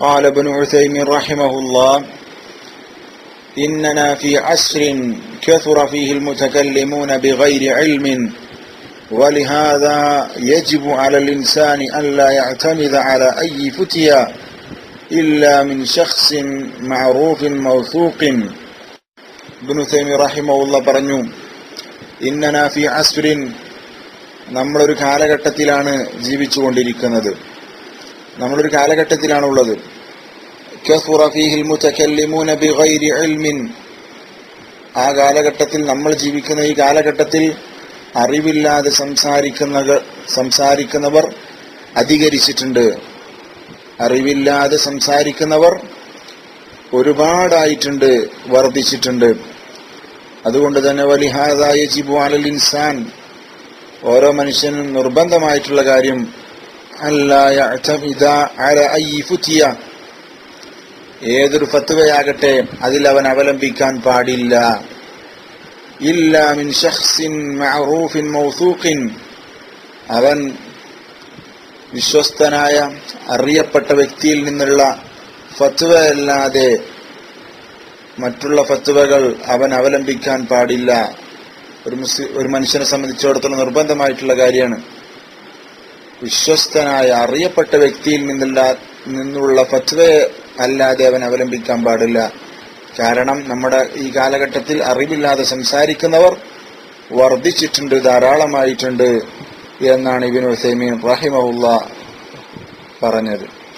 قال ابن عثيمين رحمه الله إننا في عصر كثر فيه المتكلمون بغير علم ولهذا يجب على الإنسان أن لا يعتمد على أي فتيا إلا من شخص معروف موثوق ابن തൈമി റഹിമഹുല്ല പറഞ്ഞു ഇന്നന ഫി അസ്രിൻ നമ്മളൊരു കാലഘട്ടത്തിലാണ് ജീവിച്ചുകൊണ്ടിരിക്കുന്നത് നമ്മളൊരു കാലഘട്ടത്തിലാണ് ഉള്ളത് ആ കാലഘട്ടത്തിൽ നമ്മൾ ജീവിക്കുന്ന ഈ കാലഘട്ടത്തിൽ അറിവില്ലാതെ സംസാരിക്കുന്ന സംസാരിക്കുന്നവർ അധികരിച്ചിട്ടുണ്ട്. അറിവില്ലാതെ സംസാരിക്കുന്നവർ ഒരുപാടായിട്ടുണ്ട് വർദ്ധിച്ചിട്ടുണ്ട്. അതുകൊണ്ട് തന്നെ വലിഹാദായ ജിബു അലൽ ഇൻസാൻ ഓരോ മനുഷ്യനും നിർബന്ധമായിട്ടുള്ള കാര്യം അല്ലായ ഫുറ്റിയ ഏതൊരു ഫത്തുവയാകട്ടെ അതിൽ അവൻ അവലംബിക്കാൻ പാടില്ല. ഇല്ല മിൻ ഷഖ്സിൻ മഅറൂഫിൻ മൗസൂഖിൻ. അവൻ വിശ്വസ്തനായ അറിയപ്പെട്ട വ്യക്തിയിൽ നിന്നുള്ള ഫത്വ അല്ലാതെ മറ്റുള്ള ഫത്വകൾ അവൻ അവലംബിക്കാൻ പാടില്ല. ഒരു ഒരു മനുഷ്യനെ സംബന്ധിച്ചിടത്തോളം നിർബന്ധമായിട്ടുള്ള കാര്യമാണ്. വിശ്വസ്തനായ അറിയപ്പെട്ട വ്യക്തിയിൽ നിന്നില്ല നിന്നുള്ള ഫത്വ അല്ലാതെ അവൻ അവലംബിക്കാൻ പാടില്ല. കാരണം നമ്മുടെ ഈ കാലഘട്ടത്തിൽ അറിവില്ലാതെ സംസാരിക്കുന്നവർ വർദ്ധിച്ചിട്ടുണ്ട് ധാരാളമായിട്ടുണ്ട് എന്നാണ് ഇബിൻ ഹുസൈമീൻ റഹിമഹുല്ല പറഞ്ഞത്.